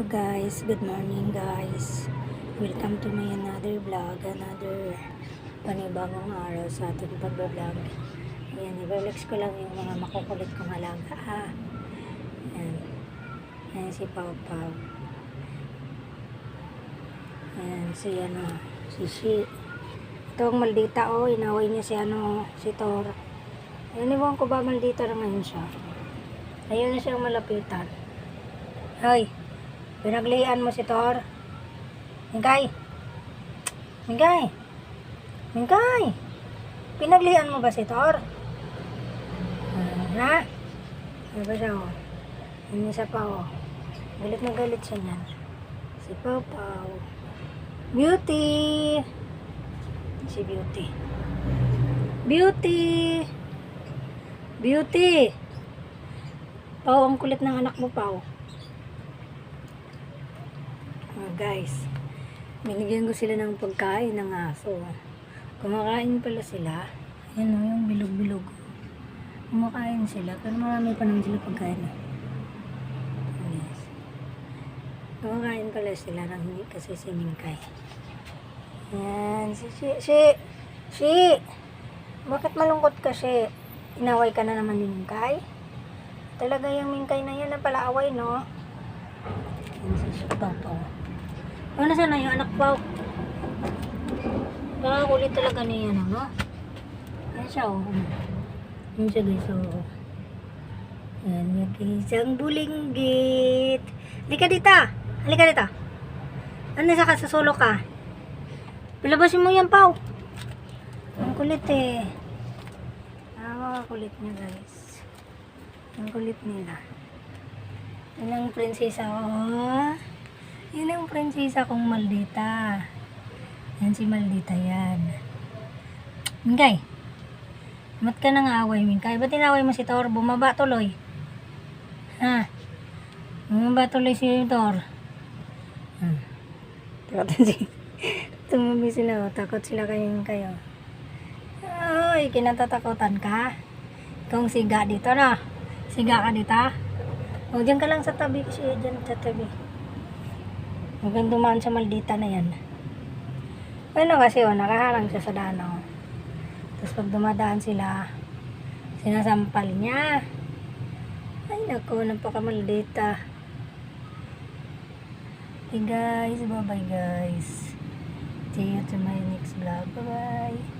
Hello guys, good morning guys. Welcome to my another vlog, another panibagong araw sa ating pag-vlog. Ayan, i-relax ko lang yung mga makukulit kong alaga. Ah. Ayan. Ayan si Pau Pau. Ayan si ano, si Shi. Ito ang maldita oh, inaway niya si ano, si Thor. Ayan, iwan ko ba maldita na ngayon siya. Ayun na siyang malapitan. Hoy, pinaglian mo si Thor. Mingkay. Mingkay. Mingkay. Pinaglian mo ba si Thor? Ah, ha? Ano ba siya, oh? Ano siya pa, oh? Galit na galit siya niyan. Si Pau Pau. Beauty! Si Beauty. Beauty! Beauty! Pau, ang kulit ng anak mo, Pau. Ah, guys, binigyan ko sila ng pagkain ng aso. Kumakain pala sila. Ayan o, yung bilog-bilog. Kumakain sila, pero marami pa naman sila pagkain. ah. Yes. Kumakain pala sila ng hindi kasi si Mingkay. Ayan, si Si, Si, Si, bakit malungkot ka, Si? Inaway ka na naman ni Mingkay? Talaga yung Mingkay na yan na pala away, no? Ayan si Si Pau Pau. Ano sana yung anak Pau? Nakakulit talaga niya, ano, no? Ayan siya, oh. Ayan siya, guys, oh. Ayan, yung isang bulinggit. Halika dito. Halika dito. Ano sa kasasulo ka? Palabasin mo yan, Pau. Ang kulit, eh. Ah, kulit niya, guys. Ang kulit nila. Ang prinsesa, oh. Yan ang prinsesa kong maldita. Yan si maldita yan. Mingkay. Ba't ka nang away, Mingkay? Ba't inaway mo si Thor? Bumaba tuloy. Ha? Bumaba tuloy si Thor. Hmm. Takot si... Tumabi sila, oh. Takot sila kayong kayo. Ay, kinatatakutan ka? Kung siga dito, na. Siga ka dito. O, dyan ka lang sa tabi kasi dyan sa tabi. Huwag dumaan sa maldita na yan. Ano kasi, oh, nakaharang siya sa dano. Tapos pag dumadaan sila, sinasampal niya. Ay, naku, napakamaldita. Hey guys, bye-bye guys. See you to my next vlog. Bye-bye.